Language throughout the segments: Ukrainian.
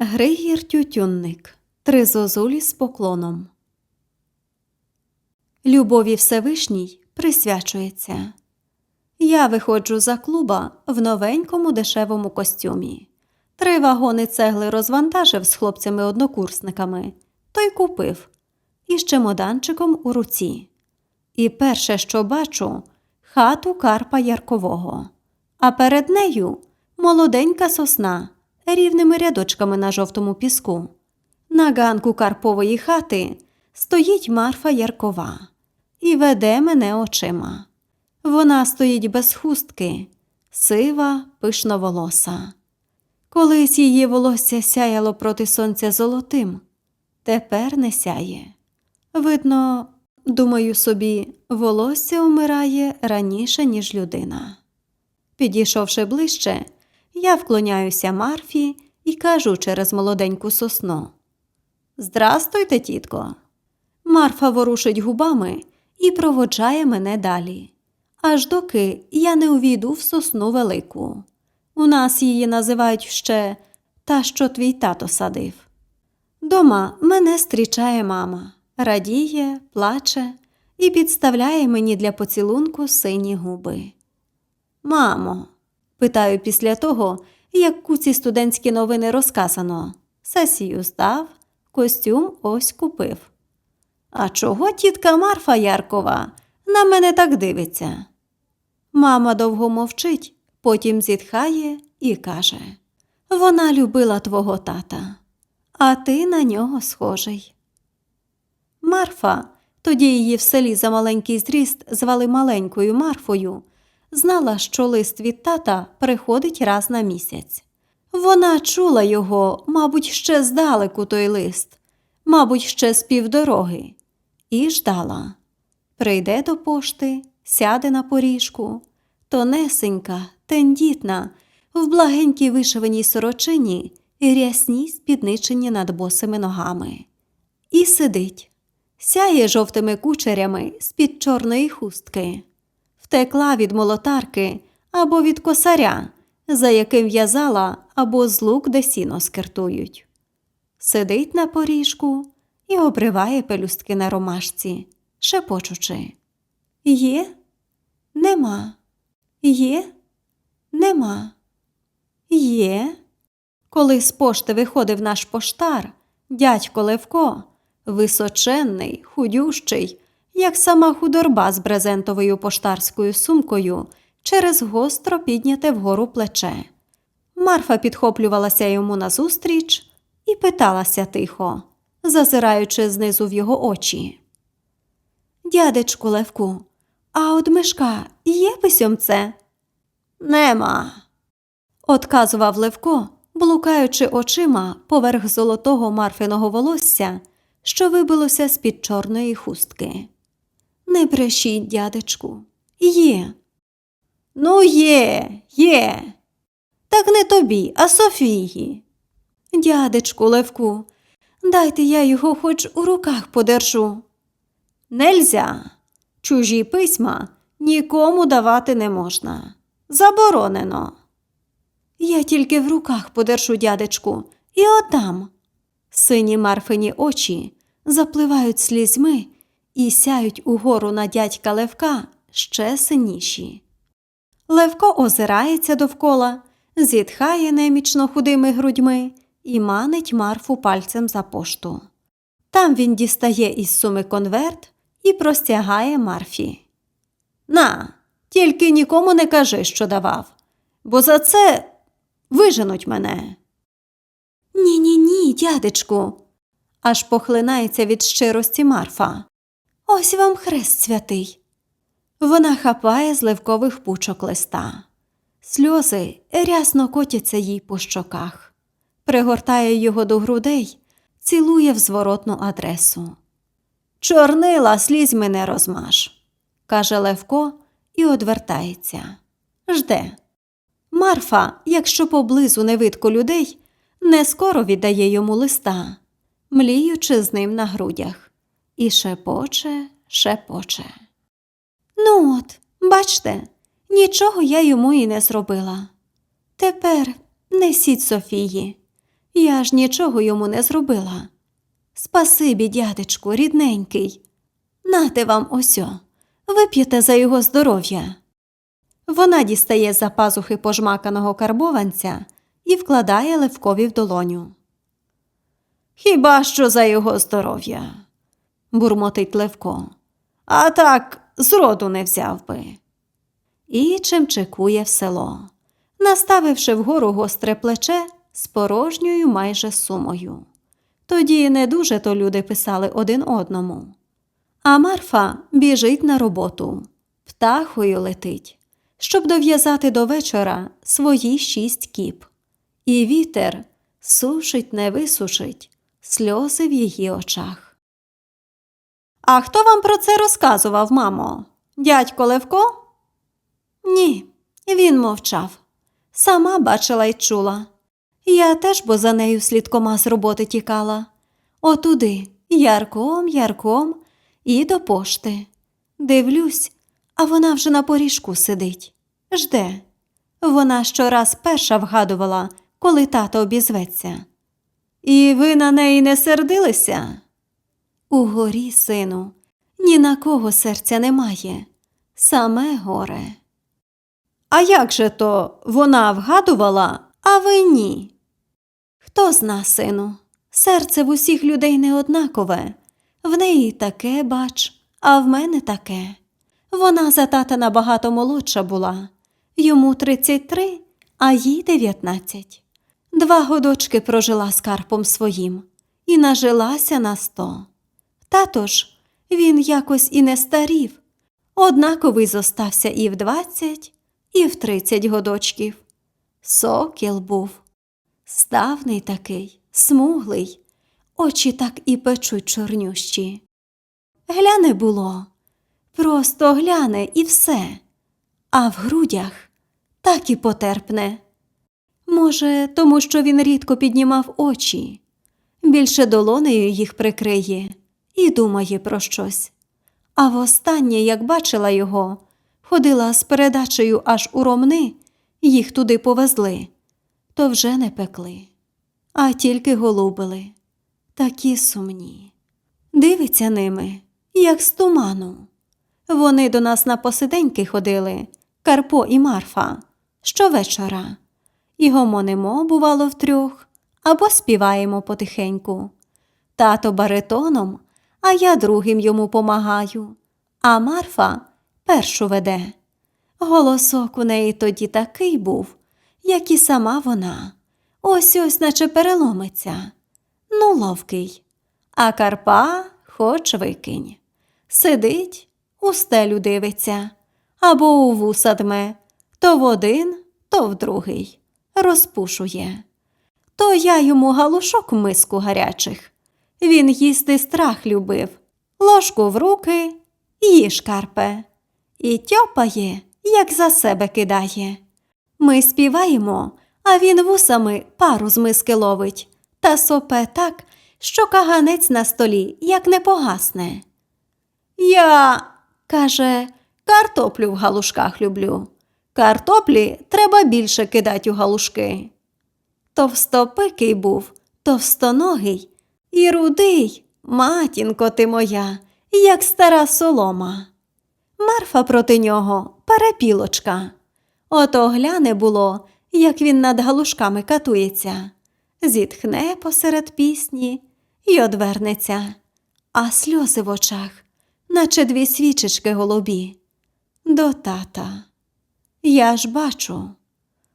Григір Тютюнник. Три зозулі з поклоном. Любові Всевишній присвячується. Я виходжу за клуба в новенькому дешевому костюмі. Три вагони цегли розвантажив з хлопцями-однокурсниками, той купив, і з чемоданчиком у руці. І перше, що бачу, хату Карпа Яркового, а перед нею молоденька сосна рівними рядочками на жовтому піску. На ганку Карпової хати стоїть Марфа Яркова і веде мене очима. Вона стоїть без хустки, сива, пишноволоса. Колись її волосся сяяло проти сонця золотим, тепер не сяє. Видно, думаю собі, волосся умирає раніше, ніж людина. Підійшовши ближче, я вклоняюся Марфі і кажу через молоденьку сосну. Здрастуйте, тітко. Марфа ворушить губами і проводжає мене далі, аж доки я не увійду в сосну велику. У нас її називають ще та, що твій тато садив. Дома мене зустрічає мама, радіє, плаче і підставляє мені для поцілунку сині губи. Мамо, питаю після того, як куці студентські новини розказано. Сесію здав, костюм ось купив. А чого тітка Марфа Яркова на мене так дивиться? Мама довго мовчить, потім зітхає і каже Вона любила твого тата, а ти на нього схожий. Марфа, тоді її в селі за маленький зріст звали маленькою Марфою, знала, що лист від тата приходить раз на місяць. Вона чула його, мабуть, ще здалеку той лист, мабуть, ще з півдороги, і ждала. Прийде до пошти, сяде на поріжку, тонесенька, тендітна, в благенькій вишиваній сорочині і рясній спідничині над босими ногами. І сидить, сяє жовтими кучерями з-під чорної хустки, втекла від молотарки або від косаря, за яким в'язала або з лук, де сіно скиртують. Сидить на поріжку і обриває пелюстки на ромашці, шепочучи. Є? Нема. Є? Нема. Є. Коли з пошти виходив наш поштар, дядько Левко, височенний, худющий, як сама худорба з брезентовою поштарською сумкою, через гостро підняте вгору плече. Марфа підхоплювалася йому назустріч і питалася тихо, зазираючи знизу в його очі. Дядечку Левку, а от мишка є письомце? Нема. Отказував Левко, блукаючи очима поверх золотого марфиного волосся, що вибилося з-під чорної хустки. Не брешіть, дядечку, є. Ну, є, є. Так не тобі, а Софії. Дядечку Левку, дайте я його хоч у руках подержу. Нельзя. Чужі письма нікому давати не можна. Заборонено. Я тільки в руках подержу дядечку і отдам. Сині марфині очі запливають слізьми і сяють угору на дядька Левка ще синіші. Левко озирається довкола, зітхає немічно худими грудьми і манить Марфу пальцем за пошту. Там він дістає із суми конверт і простягає Марфі. На, тільки нікому не кажи, що давав, бо за це виженуть мене. Ні, ні, ні, дядечку, аж похлинається від щирості Марфа. Ось вам хрест святий. Вона хапає з левкових пучок листа. Сльози рясно котяться їй по щоках, пригортає його до грудей, цілує в зворотну адресу. Чорнила слізьми не розмаш, каже Левко і одвертається. Жде. Марфа, якщо поблизу не видко людей, не скоро віддає йому листа, мліючи з ним на грудях, і шепоче, шепоче. Ну от, бачте, нічого я йому і не зробила. Тепер несіть Софії. Я ж нічого йому не зробила. Спасибі, дядечку, рідненький. Нате вам осьо, вип'єте за його здоров'я. Вона дістає з-за пазухи пожмаканого карбованця і вкладає Левкові в долоню. Хіба що за його здоров'я, бурмотить Левко. А так зроду не взяв би. І чимчикує в село, наставивши вгору гостре плече з порожньою майже сумою. Тоді не дуже то люди писали один одному. А Марфа біжить на роботу, птахою летить, щоб дов'язати до вечора свої шість кіп. І вітер сушить, не висушить сльози в її очах. А хто вам про це розказував, мамо? Дядько Левко? Ні, він мовчав. Сама бачила й чула. Я теж бо за нею слідкома з роботи тікала. Отуди, ярком, ярком, і до пошти. Дивлюсь, а вона вже на поріжку сидить. Жде. Вона щораз перша вгадувала, коли тато обізветься. І ви на неї не сердилися? Угорі, сину, ні на кого серця немає, саме горе. А як же то вона вгадувала, а ви ні? Хто зна, сину, серце в усіх людей не однакове, в неї таке, бач, а в мене таке. Вона за тата набагато молодша була, йому 33, а їй 19. Два годочки прожила з Карпом своїм і нажилася на сто. Тато ж він якось і не старів, однаковий зостався і в двадцять, і в тридцять годочків. Сокіл був, ставний такий, смуглий, очі так і печуть чорнющі. Гляне було, просто гляне і все, а в грудях так і потерпне. Може, тому що він рідко піднімав очі, більше долонею їх прикриє і думає про щось. А востаннє, як бачила його, ходила з передачею аж у ромни, їх туди повезли, то вже не пекли, а тільки голубили. Такі сумні. Дивиться ними, як з туману. Вони до нас на посиденьки ходили, Карпо і Марфа, щовечора. І гомонимо, бувало, втрьох, або співаємо потихеньку. Тато баритоном, а я другим йому помагаю, а Марфа першу веде. Голосок у неї тоді такий був, як і сама вона. Ось ось наче переломиться. Ну, ловкий. А Карпа хоч викинь. Сидить, у стелю дивиться, або у вуса дме, то в один, то в другий. Розпушує. То я йому галушок миску гарячих. Він їсти страх любив, ложку в руки, їж карпе, і тьопає, як за себе кидає. Ми співаємо, а він вусами пару з миски ловить та сопе так, що каганець на столі як не погасне. Я, каже, картоплю в галушках люблю. Картоплі треба більше кидать у галушки. Товстопикий був, товстоногий і рудий, матінко ти моя, як стара солома. Марфа проти нього перепілочка. Ото гляне було, як він над галушками катується, зітхне посеред пісні й одвернеться, а сльози в очах, наче дві свічечки голубі. До тата. Я ж бачу.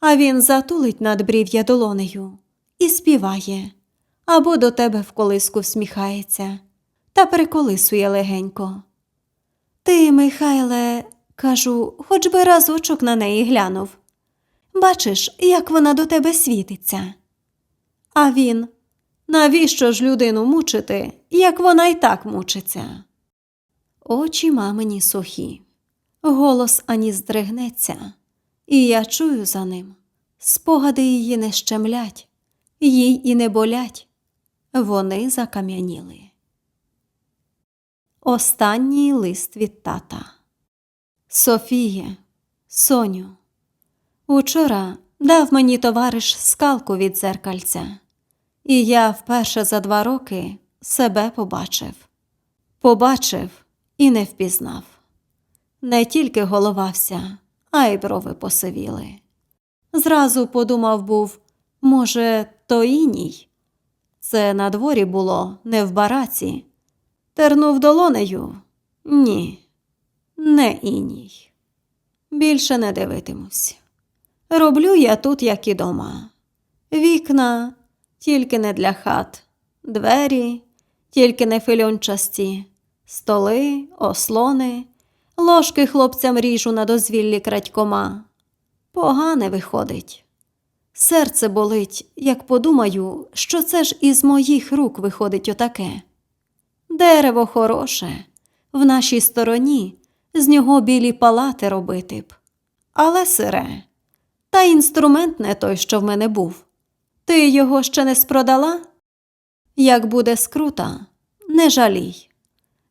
А він затулить надбрів'я долонею і співає, або до тебе в колиску всміхається та приколисує легенько. Ти, Михайле, кажу, хоч би разочок на неї глянув. Бачиш, як вона до тебе світиться. А він навіщо ж людину мучити, як вона й так мучиться? Очі мамині сухі. Голос ані здригнеться, і я чую за ним. Спогади її не щемлять, їй і не болять. Вони закам'яніли. Останній лист від тата. Софіє, Соню, учора дав мені товариш скалку від зеркальця. І я вперше за два роки себе побачив. Побачив і не впізнав. Не тільки головався, а й брови посивіли. Зразу подумав був, може, то іній. Це на дворі було, не в бараці. Тернув долонею? Ні, не іній. Більше не дивитимусь. Роблю я тут, як і дома. Вікна тільки не для хат, двері, тільки не фильончасті, столи, ослони, ложки хлопцям ріжу на дозвіллі крадькома. Погане виходить. Серце болить, як подумаю, що це ж із моїх рук виходить отаке. Дерево хороше, в нашій стороні з нього білі палати робити б, але сире. Та інструмент не той, що в мене був. Ти його ще не спродала? Як буде скрута, не жалій.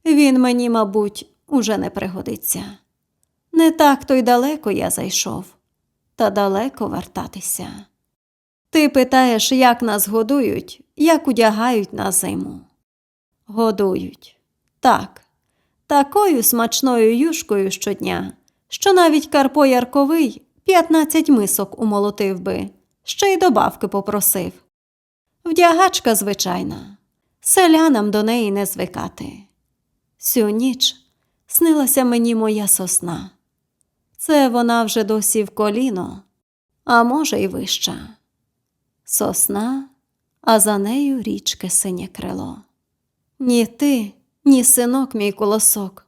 Він мені, мабуть, уже не пригодиться. Не так то й далеко я зайшов, та далеко вертатися. Ти питаєш, як нас годують, як одягають на зиму. Годують. Так, такою смачною юшкою щодня, що навіть Карпо Ярковий 15 мисок умолотив би, ще й добавки попросив. Вдягачка звичайна, селянам до неї не звикати. Сю ніч снилася мені моя сосна. Це вона вже досі в коліно, а може, й вища. Сосна, а за нею річки синє крило. Ні ти, ні синок мій колосок,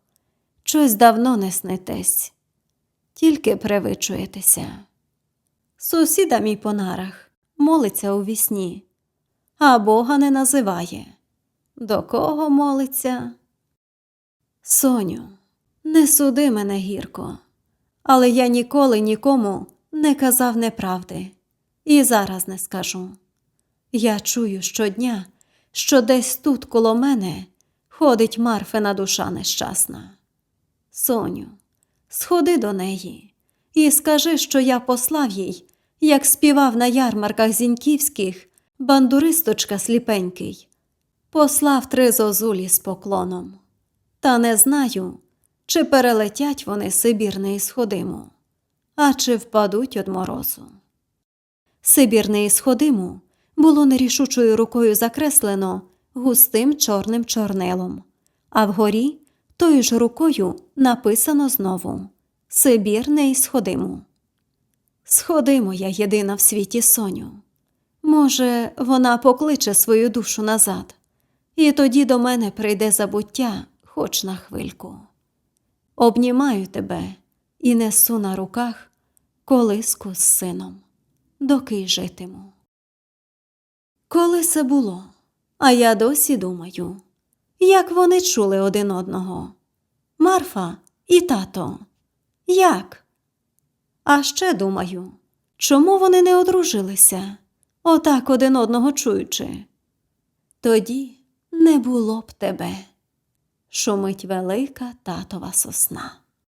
щось давно не снитесь, тільки привичуєтеся. Сусіда мій по нарах молиться у вісні, а Бога не називає. До кого молиться? Соню, не суди мене гірко, але я ніколи нікому не казав неправди і зараз не скажу. Я чую щодня, що десь тут коло мене ходить Марфина душа нещасна. Соню, сходи до неї і скажи, що я послав їй, як співав на ярмарках зіньківських бандуристочка сліпенький, послав три зозулі з поклоном. Та не знаю, чи перелетять вони Сибір неісходиму, а чи впадуть од морозу. Сибір неісходиму було нерішучою рукою закреслено густим чорним чорнилом, а вгорі тою ж рукою написано знову Сибір неісходиму. Сходи, моя єдина в світі соню. Може, вона покличе свою душу назад, і тоді до мене прийде забуття хоч на хвильку. Обнімаю тебе і несу на руках колиску з сином, доки житиму. Коли це було, а я досі думаю, як вони чули один одного. Марфа і тато. Як? А ще думаю, чому вони не одружилися, отак один одного чуючи? Тоді не було б тебе, шумить велика татова сосна.